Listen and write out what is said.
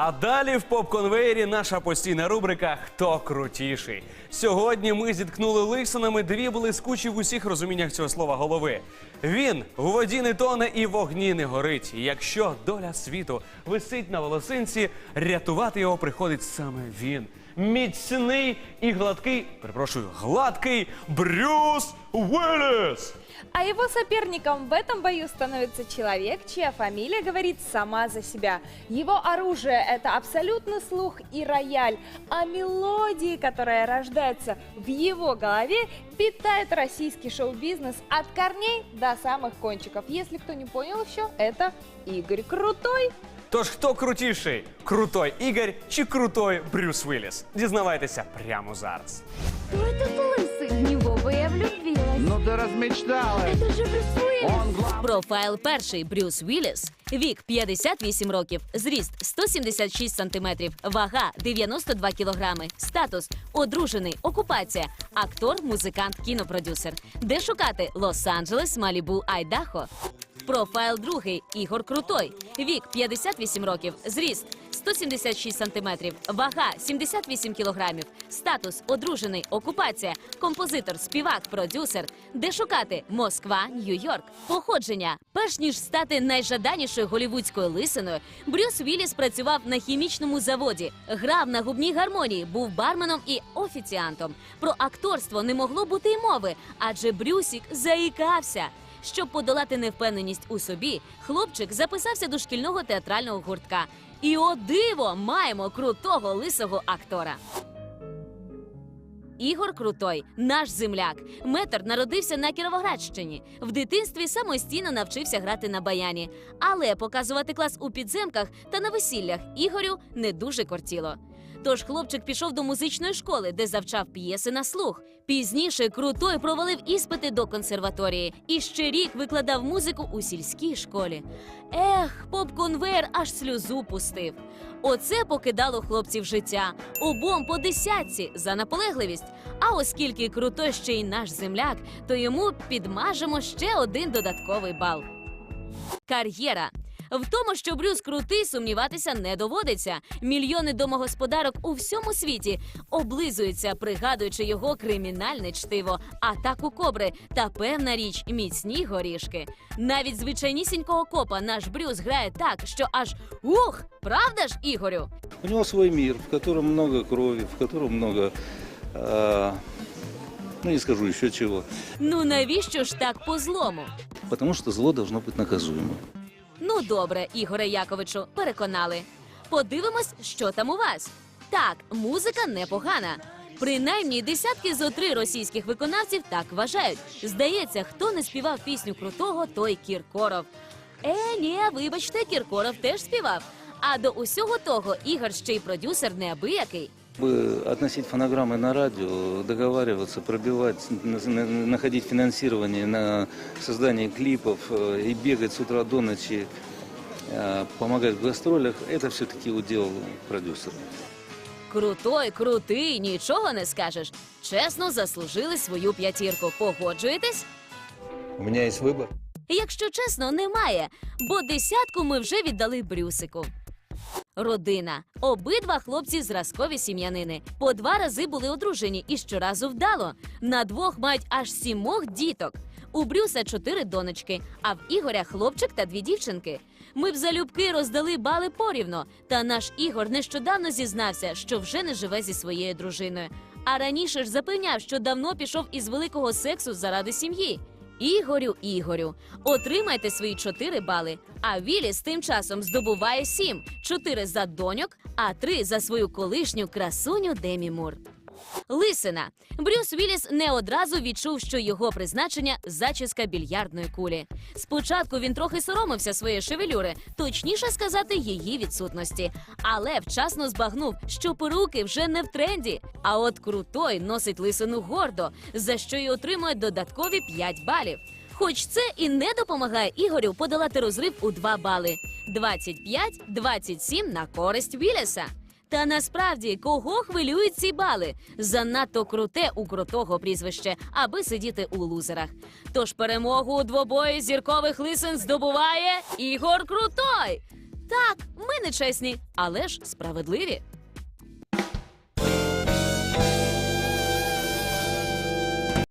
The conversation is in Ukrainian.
А далі в поп-конвеєрі наша постійна рубрика Хто крутіший. Сьогодні ми зіткнули лисинами дві блискучі в усіх розуміннях цього слова голови. Він в воді не тоне і вогні не горить. Якщо доля світу висить на волосинці, рятувати його приходить саме він. Міцний і гладкий, перепрошую, гладкий Брюс Уилліс! А его соперником в этом бою становится человек, чья фамилия говорит сама за себя. Его оружие – это абсолютный слух и рояль, а мелодии, которая рождается в его голове, питает российский шоу-бизнес от корней до самых кончиков. Если кто не понял еще, это Игорь Крутой. Тож хто крутіший? Крутой Ігор чи крутой Брюс Уилліс? Дізнавайтеся прямо зараз. Кто этот лысый? В него бы я влюбилась. Ну ты размечталась. Это же Брюс Уиллис. Он главный. Профайл перший Брюс Вілліс. Вік 58 років, зріст 176 сантиметрів, вага 92 кілограми, статус одружений, окупація, актор, музикант, кінопродюсер. Де шукати Лос-Анджелес, Малібу, Айдахо. Профайл другий Ігор Крутой. Вік 58 років, зріст 176 сантиметрів, вага 78 кілограмів, статус одружений, окупація, композитор, співак, продюсер. Де шукати Москва, Нью-Йорк. Походження. Перш ніж стати найжаданішою голівудською лисиною, Брюс Вілліс працював на хімічному заводі, грав на губній гармонії, був барменом і офіціантом. Про акторство не могло бути й мови, адже Брюсік заїкався. Щоб подолати невпевненість у собі, хлопчик записався до шкільного театрального гуртка. І о диво маємо крутого лисого актора. Ігор Крутой, наш земляк. Метр народився на Кіровоградщині. В дитинстві самостійно навчився грати на баяні, але показувати клас у підземках та на весіллях Ігорю не дуже кортіло. Тож хлопчик пішов до музичної школи, де завчав п'єси на слух. Пізніше Крутой провалив іспити до консерваторії і ще рік викладав музику у сільській школі. Ех, поп-конвейер аж сльозу пустив. Оце покидало хлопців життя. Обом по десятці за наполегливість. А оскільки круто ще й наш земляк, то йому підмажемо ще один додатковий бал. Кар'єра. В тому, що Брюс крутий, сумніватися не доводиться. Мільйони домогосподарок у всьому світі облизуються, пригадуючи його кримінальне чтиво, атаку кобри та певна річ міцні горішки. Навіть звичайнісінького копа наш Брюс грає так, що аж ух, правда ж, Ігорю? У него свой мир, в котором много крови, в много, э, ну не скажу еще чего, Ну навіщо ж так по злому? потому что зло должно быть наказуемо. Ну добре, Ігоре Яковичу, переконали. Подивимось, що там у вас. Так, музика непогана. Принаймні десятки зо три російських виконавців так вважають. Здається, хто не співав пісню крутого, той Кіркоров. Е, ні, вибачте, Кіркоров теж співав. А до усього того Ігор ще й продюсер неабиякий. Бы относить фонограммы на радио, договариваться, пробивать, на- на- находить финансирование на создание клипов э, и бегать с утра до ночи, э, помогать в гастролях, это все-таки удел продюсера. Крутой, крутий, нічого не скажеш. Чесно, заслужили свою п'ятірку. Погоджуєтесь? У меня есть выбор. Якщо чесно, немає, бо десятку ми вже віддали Брюсику. Родина. Обидва хлопці зразкові сім'янини. По два рази були одружені і щоразу вдало. На двох мають аж сімох діток. У Брюса чотири донечки, а в Ігоря хлопчик та дві дівчинки. Ми б залюбки роздали бали порівно. Та наш Ігор нещодавно зізнався, що вже не живе зі своєю дружиною. А раніше ж запевняв, що давно пішов із великого сексу заради сім'ї. Ігорю, Ігорю, отримайте свої чотири бали. А Віліс тим часом здобуває сім: чотири за доньок, а три за свою колишню красуню Демі Мур. Лисина. Брюс Віліс не одразу відчув, що його призначення зачіска більярдної кулі. Спочатку він трохи соромився своєї шевелюри, точніше сказати, її відсутності, але вчасно збагнув, що перуки вже не в тренді. А от крутой носить лисину гордо, за що й отримує додаткові 5 балів. Хоч це і не допомагає Ігорю подолати розрив у 2 бали. 25-27 на користь Віліса. Та насправді кого хвилюють ці бали? Занадто круте у крутого прізвище, аби сидіти у лузерах. Тож перемогу у двобої зіркових лисин здобуває Ігор Крутой. Так, ми не чесні, але ж справедливі.